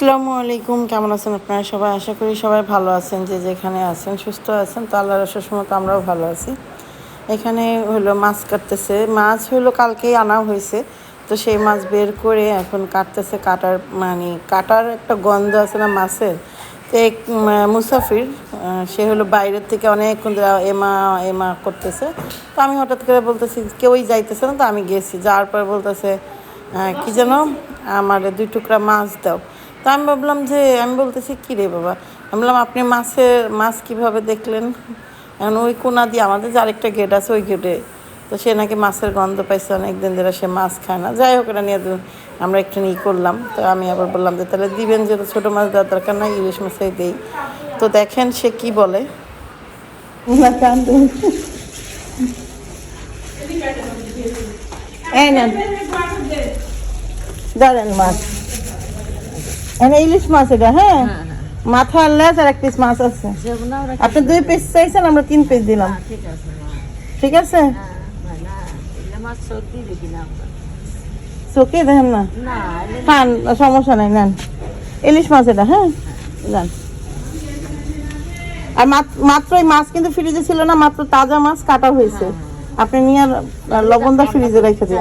আসসালামু আলাইকুম। কেমন আছেন আপনারা সবাই? আশা করি সবাই ভালো আছেন, যে যেখানে আছেন, সুস্থ আছেন, তো আল্লাহর সময় আমরাও ভালো আছি। এখানে হলো মাছ কাটতেছে। মাছ হলো কালকেই আনা হয়েছে। তো সেই মাছ বের করে এখন কাটতেছে কাটার মানে কাটার একটা গন্ধ আছে না মাছের? তো এক মুসাফির সে হলো বাইরের থেকে অনেকক্ষণ এমা এমা করতেছে। তো আমি হঠাৎ করে বলতেছি, কেউই যাইতেছে না। তো আমি গেছি। যাওয়ার পর বলতেছে কি যেন আমার দুই টুকরা মাছ দাও। তো আমি ভাবলাম যে, আমি বলতেছি, কী রে বাবা? আমি বললাম, আপনি মাছের, মাছ কীভাবে দেখলেন? এখন ওই কোনা দিয়ে আমাদের যে আরেকটা গেট আছে, ওই গেটে তো সে নাকি মাছের গন্ধ পাইছে, অনেকদিন ধরে সে মাছ খায় না। যাই হোক, এটা নিয়ে আমরা একটু ই করলাম। তো আমি আবার বললাম যে, তাহলে দিবেন যেটা ছোটো মাছ দেওয়ার দরকার নাই, ইলিশ মাছই দেই। তো দেখেন সে কি বলে। দাঁড়ান মাছ। এনে ইলিশ মাছ এটা হ্যাঁ? মাথা আর লেজ আর এক পিস মাছ আছে। আপনি দুই পিস চাইছেন আমরা তিন পিস দিলাম। ঠিক আছে মা। ঠিক আছে। চোখে দেখেন না? খান সমস্যা নাই নেন। ইলিশ মাছ এটা হ্যাঁ? যান। আর মাত- মাত্র এই মাছ কিন্তু ফ্রিজে ছিল না মাত্র তাজা মাছ কাটা হয়েছে। আপনি নিয়ে লবণটা ফ্রিজে রেখে দিন।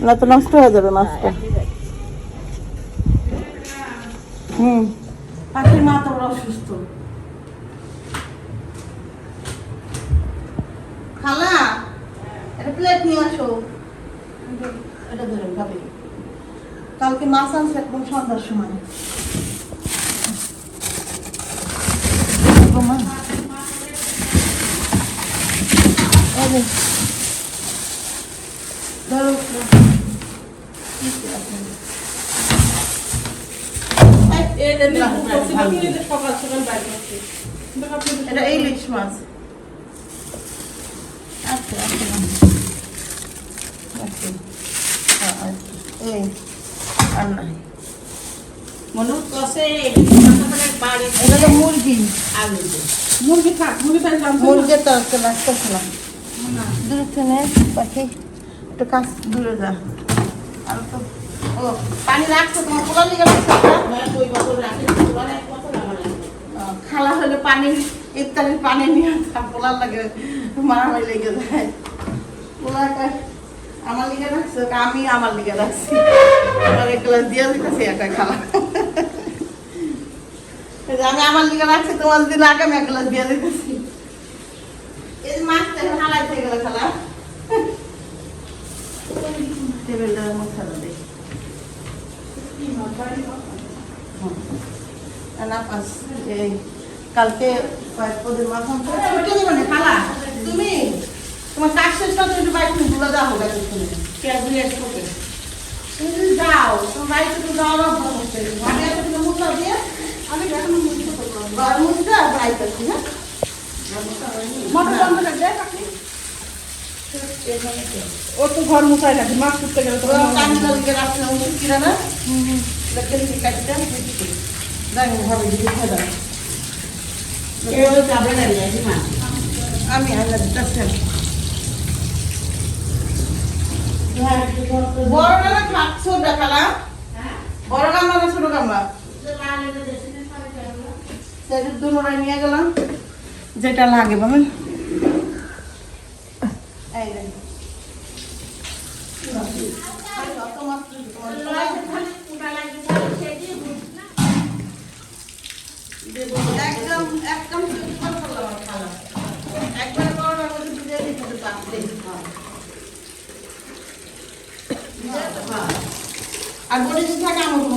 না তো নষ্ট হয়ে যাবে মাছটা। হুম। পাখির মা তো বড় অসুস্থ। খালা একটা প্লেট নিয়ে আসো। এটা ধরুন ভাবি। কালকে মাছ আনছে একদম সন্ধ্যার সময়। ধরো। এটা ইলিশ মাছ আচ্ছা আচ্ছা মনে হচ্ছে মুরগি আলু। মুরগি থাক মুরগি থাকলে আমি মুরগি তো লাগতেছিলাম দূরে থেকে পাখি একটু কাছ দূরে যা আর তো পানি রাখছো তোমার লিগে বছর। আহ, খালা হলে পানি পানি নিয়ে পোলার লাগে মারামারি লেগে যায়। পোলা আমার লিগে রাখছো আমি আমার লিগে রাখছি। আমার এক গ্লাস দিয়ে দিতেছি একটা খালা। আমি আমার লিগে রাখছি তোমার যদি লাগে আমি এক গ্লাস দিয়ে দিতেছি। এই যে মাছটা হালাই থেকে গেল খালা টেবিলটা মশলা দেখি না পাস এই কালকে কয়েক পদের মাথা ছুটি দিব না খালা? তুমি? তোমার কাজ শেষ করতে একটু বাইক তুমি হবে তুমি তুমি যদি যাও তোমার বাড়িতে তুমি যাওয়ার অভ্যাস হচ্ছে আমি একটা তুমি মুখা দিয়ে আমি এখন মুখতে করব মুখতে আর বাড়িতে আছি হ্যাঁ মোটর বন্ধ করে দে কাকি। ও তো ঘর মুছাই রাখি মাছ করতে গেলে তো রাখছিলাম ওষুধ কিনা না। লেখেন কি কাটিতে দেখো খাওয়া দাও কেউ যাবে না, যাইছি মা। বড় গামলা খাচ্ছো বড় গামলা না ছোট গামলা নিয়ে গেলাম। যেটা লাগে বলেন। এই রে। অত মাত্র একদম একদম সুপার করলাম আমার খালা একবারে বড়টার মধ্যে ভিজিয়ে দিতে পারছি আর বলে যদি থাকে আমার কোনো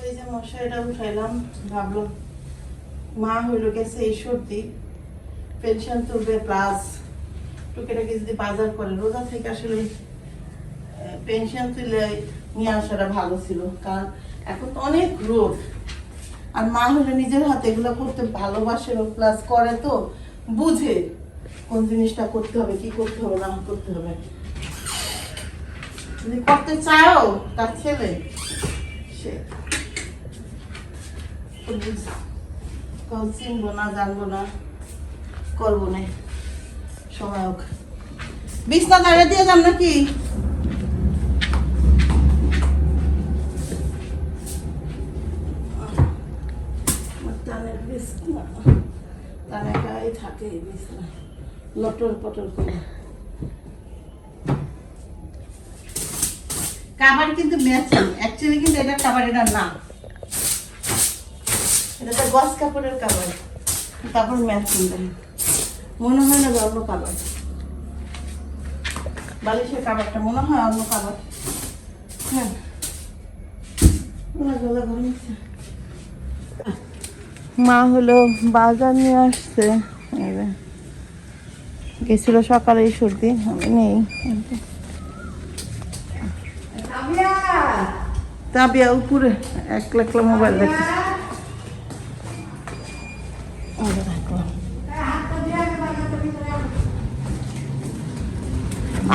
এই যে উঠাইলাম ভাবলাম মা হইল গেছে এই সর্দি পেনশন তুলবে প্লাস যদি বাজার করে রোজা থেকে আসলে পেনশন তুলে নিয়ে আসাটা ভালো ছিল কারণ এখন তো অনেক রোড আর মা হলে নিজের হাতে এগুলো করতে ভালোবাসে প্লাস করে তো বুঝে কোন জিনিসটা করতে হবে, কি করতে হবে, না করতে হবে। যদি করতে চাও, তার ছেলে? সে। চিনবো না, জানব না, করব না। সময় হোক। বিছনা দাঁড়িয়ে দিয়ে যান নাকি? টান একাই থাকে বিছনা লটর পটর করে। কাবার কিন্তু ম্যাচিং অ্যাকচুয়ালি কিন্তু এটা কাবার এটা না। এটা তো গস কাপড়ের কাবার কাপড় ম্যাচিং মনে হয় না অন্য কাবার বালিশের কাবারটা মনে হয় অন্য কাবার হ্যাঁ। মা হলো বাজার নিয়ে আসছে। গেছিল সকালে সর্দি, আমি নেই। তাবিয়া উপরে এক লাখ মোবাইল দেখে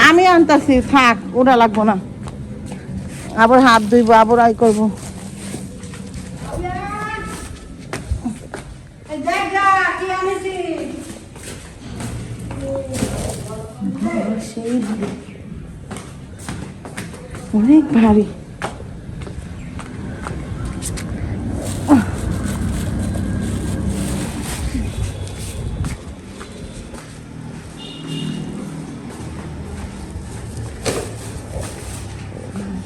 আমি আনতাছি, থাক ওরা লাগবো না। আবার হাত ধুইব, আবার আই করব। অনেক ভারী।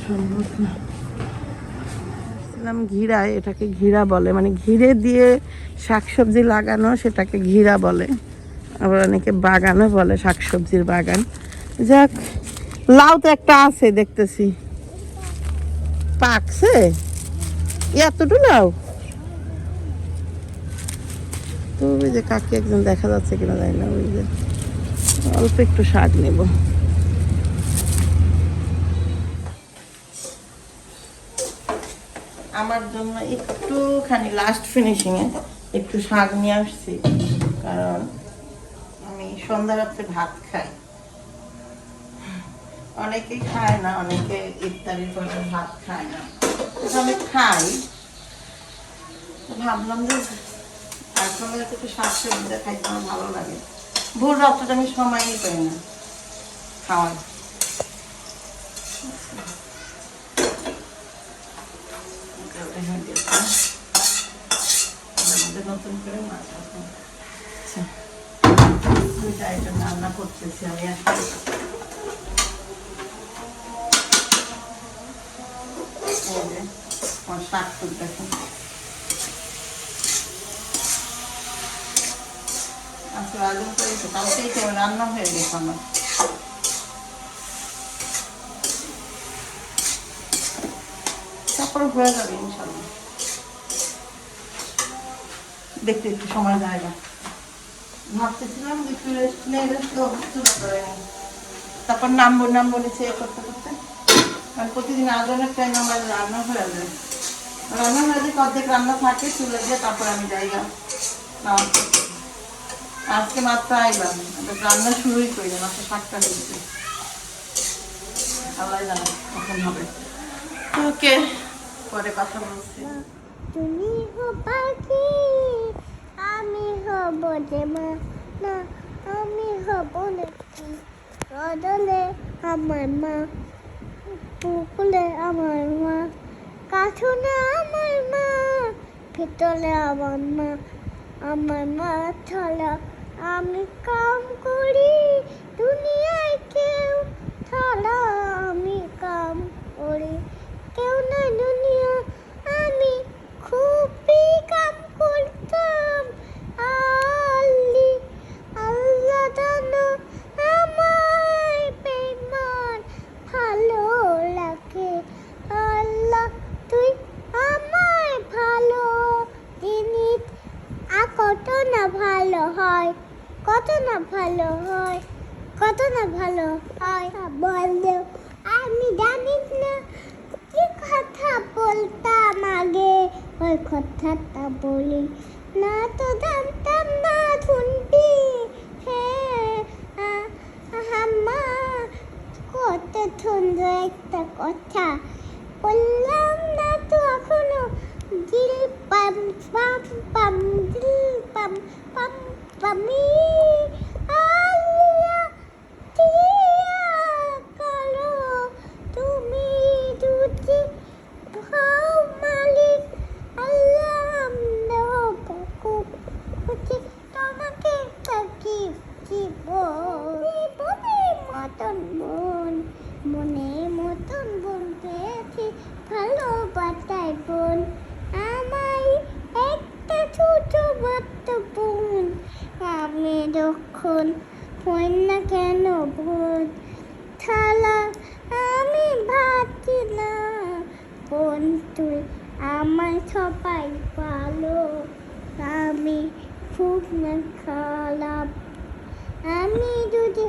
সম্ভব না এটাকে ঘিরা বলে। মানে ঘিরে দিয়ে শাকসবজি লাগানো, সেটাকে ঘিরা বলে। আবার অনেকে বাগানও বলে, শাকসবজির বাগান। যাক লাউ তো একটা আছে দেখতেছি। পাকছে এতটু লাউ? তো ওই যে কাকি একজন দেখা যাচ্ছে কিনা জানি না, ওই যে অল্প একটু শাক নেব। আমার জন্য একটুখানি লাস্ট ফিনিশিংয়ে একটু শাক নিয়ে আসছি, কারণ সন্ধ্যা রাত্রে ভাত খাই। অনেকেই খায় না অনেকে ইফতারির পরে ভাত খায় না। আমি খাই। ভাবলাম যে এখন একটু শাক সবজিটা খাইতে আমার ভালো লাগে। ভোর রাত্রে আমি সময়ই পাই না খাওয়ার। নতুন করে মাছ। আচ্ছা। দুইটা আইটেম রান্না করতেছি আমি আচ্ছা হয়ে গেছে আমার। হয়ে যাবে দেখতে একটু সময় যায় না ভাবতেছিলাম যে রেস্ট নিয়ে রেস্ট চুপ করে তারপর নামবো নামবো নিচে এ করতে করতে। আর প্রতিদিন আজানের টাইম আমার রান্না হয়ে যায়। রান্না হয়ে যায়, অর্ধেক রান্না থাকে, চুলে দিয়ে তারপর আমি নামাজ আজকে মাত্র আইলাম রান্না শুরুই করি না, মাত্র সাতটা হয়েছে আল্লাহ জানে কখন হবে। ওকে পরে কথা বলছি। তুমি আমি হব যে মা না আমি হব নাকি? রদলে আমার মা, পুকুলে আমার মা কাঠুনে আমার মা ভিতরে আমার মা আমার মা ছাড়া আমি কাম করি, দুনিয়ায় কেউ ছাড়া আমি কাম করি। কেউ না দুনিয়া না ভালো হয়? বল। দেও আমি জানিস না কি কথা বলতাম আগে। ওই কথাটা বলি। না তো জানতাম না শুনবি হ্যাঁ হাম্মা কত সুন্দর একটা কথা। বললাম না তো এখনও। দিল পাম পাম পাম, দিল পাম পাম, পামি। যখন হই না কেন বোন থালা? আমি ভাবছি না বোন, তুই আমার সবাই ভালো। আমি খুব না খারাপ আমি যদি